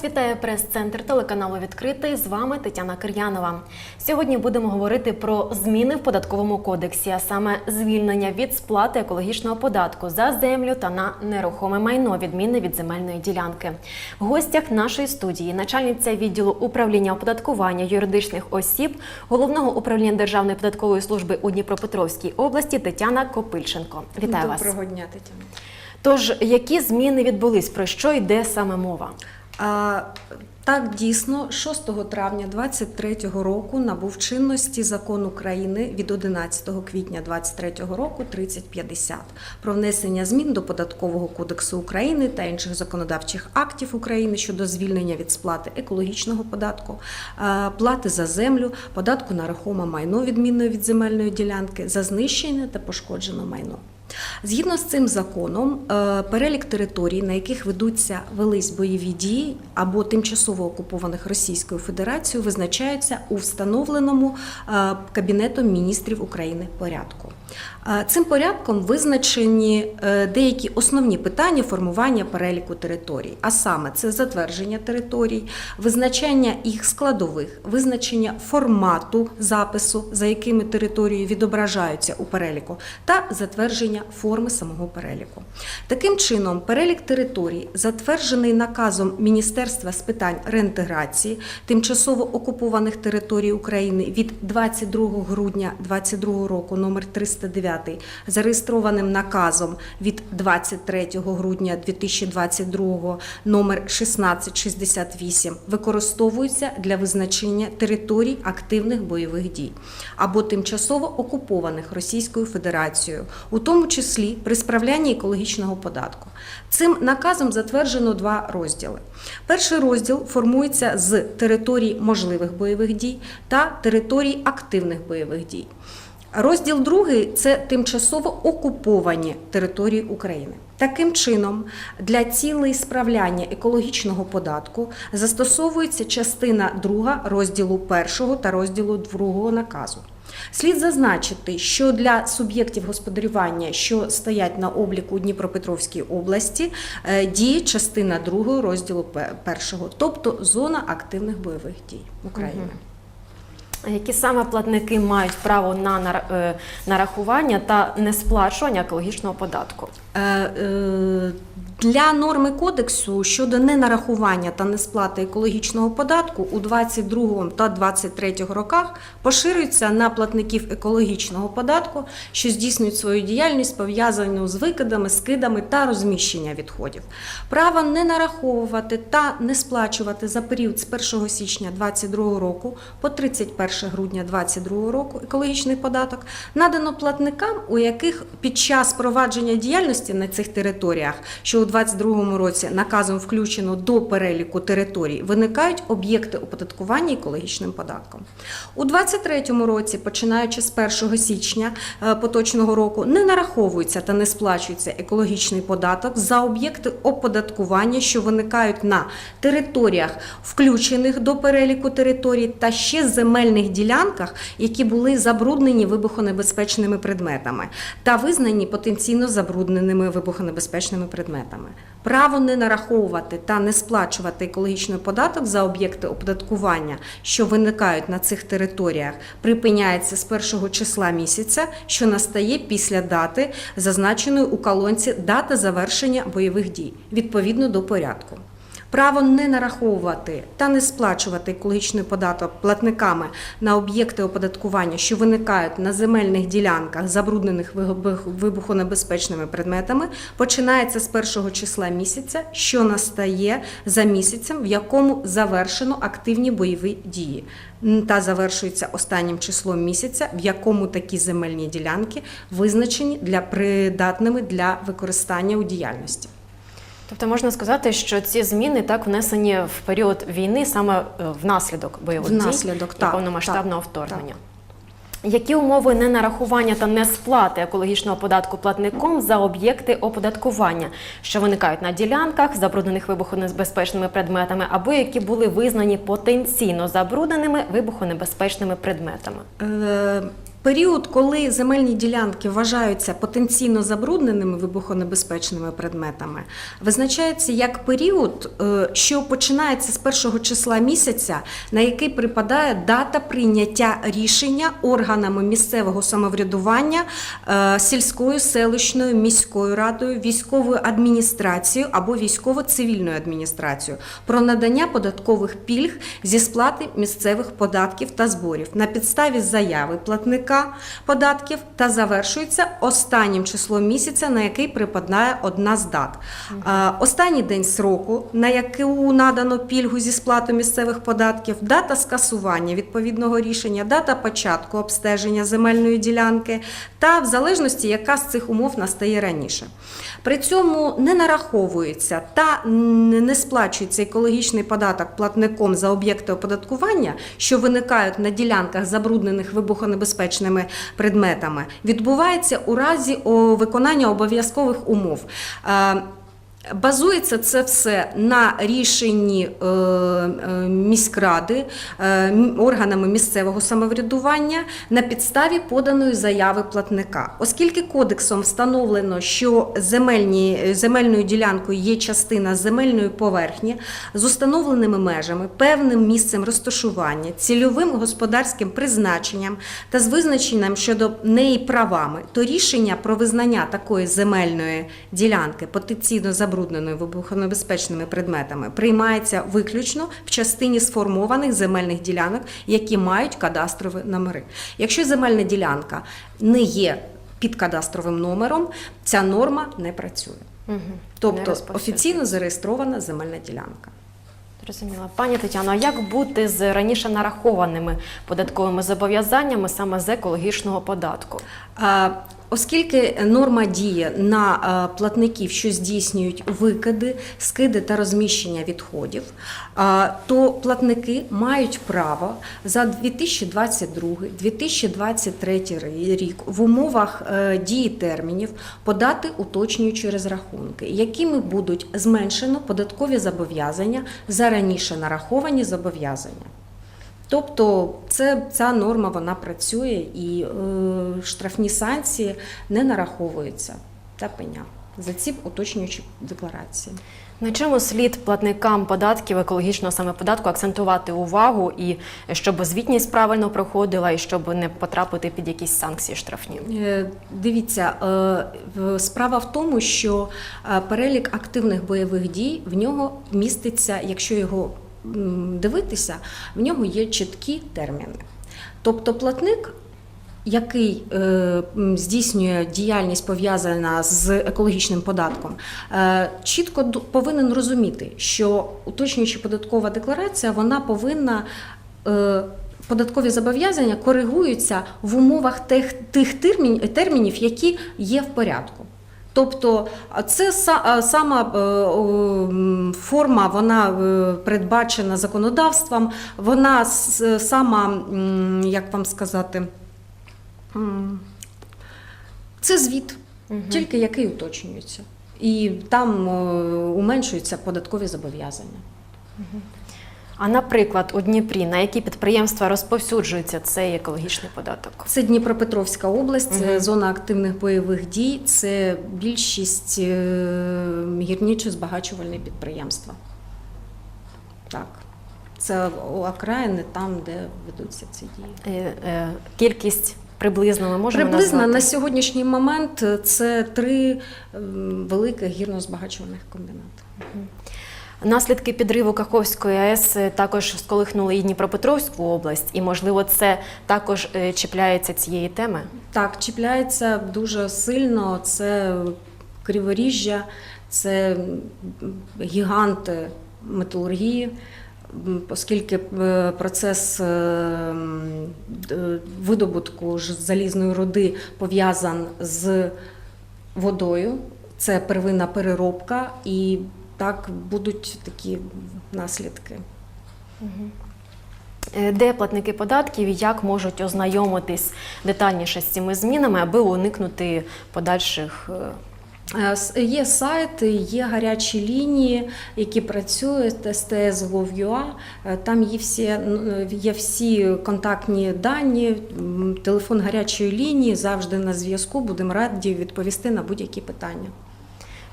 Вас вітає прес-центр телеканалу Відкритий. З вами Тетяна Кир'янова. Сьогодні будемо говорити про зміни в податковому кодексі, а саме звільнення від сплати екологічного податку за землю та на нерухоме майно, відмінне від земельної ділянки. В гостях нашої студії начальниця відділу управління оподаткування юридичних осіб головного управління Державної податкової служби у Дніпропетровській області Тетяна Копильченко. Вітаю вас. Доброго дня, Тетяна. Тож, які зміни відбулись? Про що йде саме мова? Так, дійсно, 6 травня 2023 року набув чинності закон України від 11 квітня 2023 року 3050 про внесення змін до Податкового кодексу України та інших законодавчих актів України щодо звільнення від сплати екологічного податку, плати за землю, податку на рухоме майно відмінної від земельної ділянки, за знищене та пошкоджене майно. Згідно з цим законом, е, перелік територій, на яких ведуться велись бойові дії або тимчасово окупованих Російською Федерацією, визначаються у встановленому е, Кабінетом міністрів України порядку. Цим порядком визначені е, деякі основні питання формування переліку територій, а саме це затвердження територій, визначення їх складових, визначення формату запису, за якими території відображаються у переліку, та затвердження форми самого переліку. Таким чином, перелік територій, затверджений наказом Міністерства з питань реінтеграції тимчасово окупованих територій України від 22 грудня 2022 року номер 309, зареєстрованим наказом від 23 грудня 2022 номер 1668, використовуються для визначення територій активних бойових дій або тимчасово окупованих Російською Федерацією, у тому числі при справлянні екологічного податку. Цим наказом затверджено два розділи. Перший розділ формується з територій можливих бойових дій та територій активних бойових дій. Розділ другий це тимчасово окуповані території України. Таким чином, для цілей справляння екологічного податку застосовується частина 2 розділу 1 та розділу 2 наказу. Слід зазначити, що для суб'єктів господарювання, що стоять на обліку у Дніпропетровській області, е, діє частина 2 розділу 1, тобто зона активних бойових дій України. Які саме платники мають право на е, нарахування та несплачування екологічного податку? Е, е, Для норми кодексу щодо ненарахування та несплати екологічного податку у 22 та 23 роках поширюється на платників екологічного податку, що здійснюють свою діяльність пов'язану з викидами, скидами та розміщення відходів. Право не нараховувати та не сплачувати за період з 1 січня 2022 року по 31 грудня 2022 року екологічний податок надано платникам, у яких під час провадження діяльності на цих територіях, що у 2022 році наказом включено до переліку територій, виникають об'єкти оподаткування екологічним податком. У 2023 році, починаючи з 1 січня е, поточного року, не нараховується та не сплачується екологічний податок за об'єкти оподаткування, що виникають на територіях, включених до переліку територій, та ще земельних ділянках, які були забруднені вибухонебезпечними предметами та визнані потенційно забрудненими вибухонебезпечними предметами. Право не нараховувати та не сплачувати екологічний податок за об'єкти оподаткування, що виникають на цих територіях, припиняється з першого числа місяця, що настає після дати, зазначеної у колонці дата завершення бойових дій, відповідно до порядку. Право не нараховувати та не сплачувати екологічний податок платниками на об'єкти оподаткування, що виникають на земельних ділянках, забруднених вибух- вибухонебезпечними предметами, починається з першого числа місяця, що настає за місяцем, в якому завершено активні бойові дії, та завершується останнім числом місяця, в якому такі земельні ділянки визначені для придатними для використання у діяльності. Тобто можна сказати, що ці зміни так внесені в період війни саме е, внаслідок бойових Внаслідок, дій і повномасштабного так, вторгнення. Які умови ненарахування та несплати екологічного податку платником за об'єкти оподаткування, що виникають на ділянках, забруднених вибухонебезпечними предметами, або які були визнані потенційно забрудненими вибухонебезпечними предметами? Е, Період, коли земельні ділянки вважаються потенційно забрудненими вибухонебезпечними предметами, визначається як період, е, що починається з першого числа місяця, на який припадає дата прийняття рішення органами місцевого самоврядування е, сільською, селищною, міською радою, військовою адміністрацією або військово-цивільною адміністрацією про надання податкових пільг зі сплати місцевих податків та зборів. На підставі заяви платника податків та завершується останнім числом місяця, на який припадає одна з дат. Останній день сроку, на яку надано пільгу зі сплати місцевих податків, дата скасування відповідного рішення, дата початку обстеження земельної ділянки та в залежності, яка з цих умов настає раніше. При цьому не нараховується та не сплачується екологічний податок платником за об'єкти оподаткування, що виникають на ділянках, забруднених вибухонебезпечними предметами, відбувається у разі виконання обов'язкових умов. Базується це все на рішенні е, е, міськради е, органами місцевого самоврядування на підставі поданої заяви платника. Оскільки кодексом встановлено, що земельні, земельною ділянкою є частина земельної поверхні з установленими межами, певним місцем розташування, цільовим господарським призначенням та з визначенням щодо неї правами, то рішення про визнання такої земельної ділянки потенційно забрудненою вибухонебезпечними предметами приймається виключно в частині сформованих земельних ділянок, які мають кадастрові номери. Якщо земельна ділянка не є під кадастровим номером, ця норма не працює. Угу. Тобто офіційно зареєстрована земельна ділянка. Зрозуміла. Пані Тетяно, а як бути з раніше нарахованими податковими зобов'язаннями саме з екологічного податку? Оскільки норма діє на платників, що здійснюють викиди, скиди та розміщення відходів, то платники мають право за 2022-2023 рік в умовах е, дії термінів подати уточнюючі розрахунки, якими будуть зменшено податкові зобов'язання за раніше нараховані зобов'язання. Тобто це, ця норма вона працює і е, штрафні санкції не нараховуються та пеня за ці уточнюючі декларації. На чому слід платникам податків екологічного саме податку акцентувати увагу і щоб звітність правильно проходила, і щоб не потрапити під якісь санкції штрафні? Е, Дивіться, е, справа в тому, що е, перелік активних бойових дій в нього міститься, якщо його дивитися, в нього є чіткі терміни. Тобто платник. Який е, здійснює діяльність пов'язана з екологічним податком, е, чітко повинен розуміти, що уточнюючи податкова декларація, вона повинна е, податкові зобов'язання коригуються в умовах тих, тих термін, термінів, які є в порядку. Тобто це сама е, форма, вона е, передбачена законодавством, вона сама, як вам сказати, це звіт, тільки який уточнюється. І там е, уменшуються податкові зобов'язання. А наприклад, у Дніпрі на які підприємства розповсюджується цей екологічний податок? Це Дніпропетровська область, це Мгм. зона активних бойових дій, це більшість е, гірничо-збагачувальні підприємства. Так. Це окраїни там, де ведуться ці дії. Е, е, Кількість приблизно ми можемо Приблизно назвати? на сьогоднішній момент це три ем, великих гірно-збагачувальних комбінати. Наслідки підриву Каховської АЕС е, також сколихнули і Дніпропетровську область, і можливо це також е, чіпляється цієї теми. Так, чіпляється дуже сильно. Це криворіжжя, це гіганти металургії, оскільки е, процес видобутку залізної руди пов'язан з водою. Це первинна переробка, і так будуть такі наслідки. Е, Де платники податків і як можуть ознайомитись детальніше з цими змінами, аби уникнути подальших е, Е, Є сайти, є гарячі лінії, які працюють STS.gov.ua. Е, Там є всі, є всі контактні дані, телефон гарячої лінії завжди на зв'язку. Будемо раді відповісти на будь-які питання.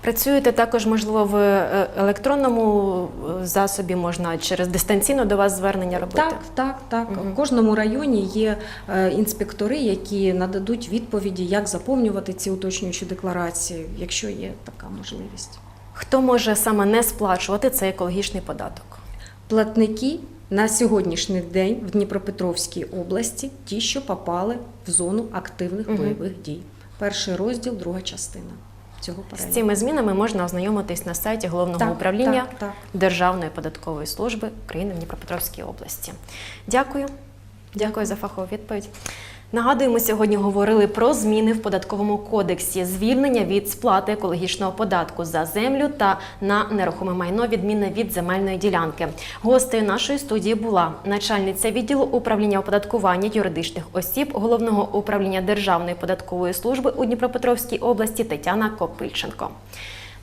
Працюєте також, можливо, в е, електронному е, засобі можна через дистанційно до вас звернення робити? Так, так, так. Мгм. В кожному районі є е, інспектори, які нададуть відповіді, як заповнювати ці уточнюючі декларації, якщо є така можливість. Хто може саме не сплачувати цей екологічний податок? Платники на сьогоднішній день в Дніпропетровській області ті, що попали в зону активних бойових дій. Перший розділ, друга частина цього З цими змінами можна ознайомитись на сайті головного Так, управління так, так. Державної податкової служби України в Дніпропетровській області. Дякую. Дякую за фахову відповідь. Нагадую, ми сьогодні говорили про зміни в податковому кодексі, звільнення від сплати екологічного податку за землю та на нерухоме майно, відмінне від земельної ділянки. Гостею нашої студії була начальниця відділу управління оподаткування юридичних осіб головного управління Державної податкової служби у Дніпропетровській області Тетяна Копильченко.